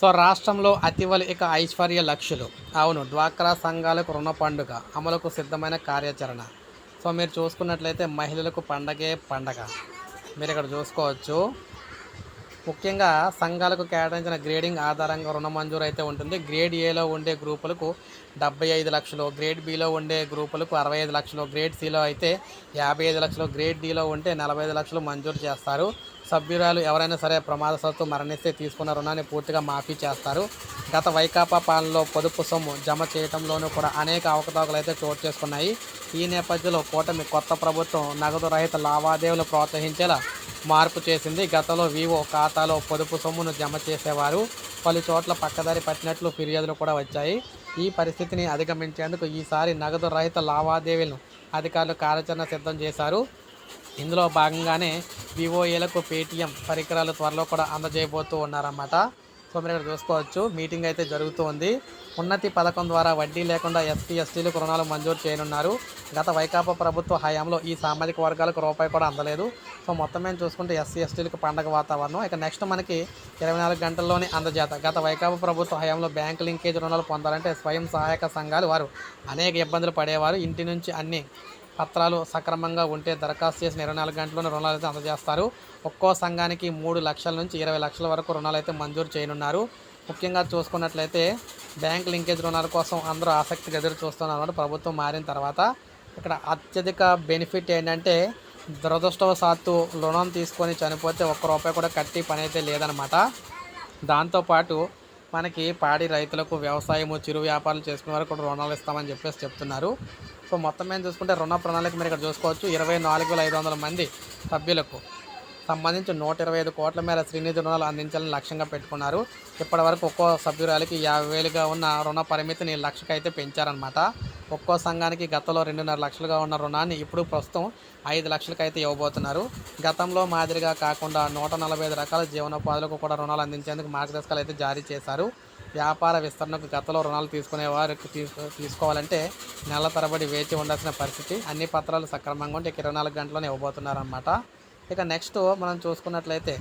So రాష్ట్రంలో అతివల ఇక ఐశ్వర్య లక్షలు. అవును డ్వాక్రా సంఘాలకు రుణ పండుగ అమలుకు సిద్ధమైన కార్యాచరణ. సో మీరు చూసుకున్నట్లయితే మహిళలకు పండగే పండగ. మీరు ఇక్కడ చూసుకోవచ్చు. ముఖ్యంగా సంఘాలకు కేటాయించిన గ్రేడింగ్ ఆధారంగా రుణ మంజూరు అయితే ఉంటుంది. గ్రేడ్ ఏలో ఉండే గ్రూపులకు డెబ్బై ఐదు లక్షలు గ్రేడ్ బిలో ఉండే గ్రూపులకు అరవై ఐదు లక్షలు గ్రేడ్ సిలో అయితే యాభై ఐదు లక్షలు గ్రేడ్ డిలో ఉంటే నలభై ఐదు లక్షలు మంజూరు చేస్తారు. సభ్యురాలు ఎవరైనా సరే ప్రమాదశాత్తు మరణిస్తే తీసుకున్న రుణాన్ని పూర్తిగా మాఫీ చేస్తారు. గత వైకాపా పాలనలో పొదుపు సొమ్ము జమ చేయడంలోనూ కూడా అనేక అవకతవకలు అయితే చోటు చేసుకున్నాయి. ఈ నేపథ్యంలో కూటమి కొత్త ప్రభుత్వం నగదు రహిత లావాదేవీలు ప్రోత్సహించేలా మార్పు చేసింది. గతంలో వివో ఖాతాలో పొదుపు సొమ్మును జమ చేసేవారు పలు చోట్ల పక్కదారి పట్టినట్లు ఫిర్యాదులు కూడా వచ్చాయి. ఈ పరిస్థితిని అధిగమించేందుకు ఈసారి నగదు రహిత లావాదేవీలను అధికారులు కార్యాచరణ సిద్ధం చేశారు. ఇందులో భాగంగానే వివోఏలకు పేటీఎం పరికరాలు త్వరలో కూడా అందజేయబోతూ ఉన్నారన్నమాట. సో మీరు ఇక్కడ చూసుకోవచ్చు మీటింగ్ అయితే జరుగుతుంది. ఉన్నతి పథకం ద్వారా వడ్డీ లేకుండా ఎస్టీ ఎస్టీలకు రుణాలు మంజూరు చేయనున్నారు. గత వైకాపా ప్రభుత్వ హయాంలో ఈ సామాజిక వర్గాలకు రూపాయి కూడా అందలేదు. సో మొత్తం మేము చూసుకుంటే ఎస్సీ ఎస్టీలకు పండగ వాతావరణం. ఇక నెక్స్ట్ మనకి ఇరవై నాలుగు గంటల్లోనే అందజేత. గత వైకాపా ప్రభుత్వ హయాంలో బ్యాంక్ లింకేజ్ రుణాలు పొందాలంటే స్వయం సహాయక సంఘాలు వారు అనేక ఇబ్బందులు పడేవారు. ఇంటి నుంచి అన్ని పత్రాలు సక్రమంగా ఉంటే దరఖాస్తు చేసిన ఇరవై నాలుగు గంటల్లోనే రుణాలు అయితే అందజేస్తారు. ఒక్కో సంఘానికి మూడు లక్షల నుంచి ఇరవై లక్షల వరకు రుణాలు అయితే మంజూరు చేయనున్నారు. ముఖ్యంగా చూసుకున్నట్లయితే బ్యాంక్ లింకేజ్ రుణాల కోసం అందరూ ఆసక్తిగా ఎదురు చూస్తున్నారు ప్రభుత్వం మారిన తర్వాత ఇక్కడ అత్యధిక బెనిఫిట్ ఏంటంటే దురదృష్టవశాత్తు రుణం తీసుకొని చనిపోతే ఒక్క రూపాయి కూడా కట్టి పని అయితే లేదనమాట దాంతోపాటు మనకి పాడి రైతులకు వ్యవసాయము చిరు వ్యాపారాలు చేసుకునే వరకు కూడా రుణాలు ఇస్తామని చెప్పేసి చెప్తున్నారు. సో మొత్తం మేము చూసుకుంటే రుణ ప్రణాళిక మీరు ఇక్కడ చూసుకోవచ్చు. ఇరవై నాలుగు వేల ఐదు వందల మంది సభ్యులకు సంబంధించి నూట ఇరవై ఐదు కోట్ల మేర శ్రీనిధి రుణాలు అందించాలని లక్ష్యంగా పెట్టుకున్నారు. ఇప్పటి వరకు ఒక్కో సభ్యురాలికి యాభై వేలుగా ఉన్న రుణ పరిమితిని లక్షకు అయితే పెంచారనమాట ఒక్కో సంఘానికి గతంలో రెండున్నర లక్షలుగా ఉన్న రుణాన్ని ఇప్పుడు ప్రస్తుతం ఐదు లక్షలకు అయితే ఇవ్వబోతున్నారు. గతంలో మాదిరిగా కాకుండా నూట నలభై ఐదు రకాల జీవనోపాధులకు కూడా రుణాలు అందించేందుకు మార్గదర్శకాలు అయితే జారీ చేశారు. వ్యాపార విస్తరణకు గతంలో రుణాలు తీసుకునే వారికి తీసుకోవాలంటే నెల తరబడి వేచి ఉండాల్సిన పరిస్థితి. అన్ని పత్రాలు సక్రమంగా ఉంటే ఇక ఇరవై నాలుగు గంటల్లోనే ఇవ్వబోతున్నారన్నమాట. ఇక నెక్స్ట్ మనం చూసుకున్నట్లయితే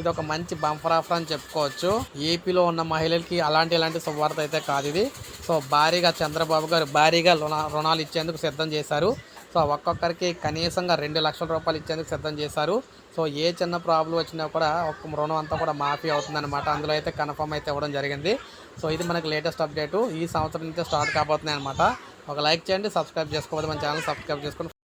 ఇది ఒక మంచి బంఫర్ ఆఫర్ అని చెప్పుకోవచ్చు. ఏపీలో ఉన్న మహిళలకి అలాంటి ఇలాంటి శుభవార్త అయితే కాదు ఇది. సో భారీగా చంద్రబాబు గారు భారీగా రుణ రుణాలు ఇచ్చేందుకు సిద్ధం చేశారు. సో ఒక్కొక్కరికి కనీసంగా రెండు లక్షల రూపాయలు ఇచ్చేందుకు సిద్ధం చేశారు. సో ఏ చిన్న ప్రాబ్లం వచ్చినా కూడా ఒక రుణం అంతా కూడా మాఫీ అవుతుందన్నమాట. అందులో అయితే కన్ఫర్మ్ అయితే ఇవ్వడం జరిగింది. సో ఇది మనకి లేటెస్ట్ అప్డేటు. ఈ సంవత్సరం నుంచి స్టార్ట్ కాబోతున్నాయి అనమాట ఒక లైక్ చేయండి సబ్స్క్రైబ్ చేసుకోవద్దు. మన ఛానల్ సబ్స్క్రైబ్ చేసుకొని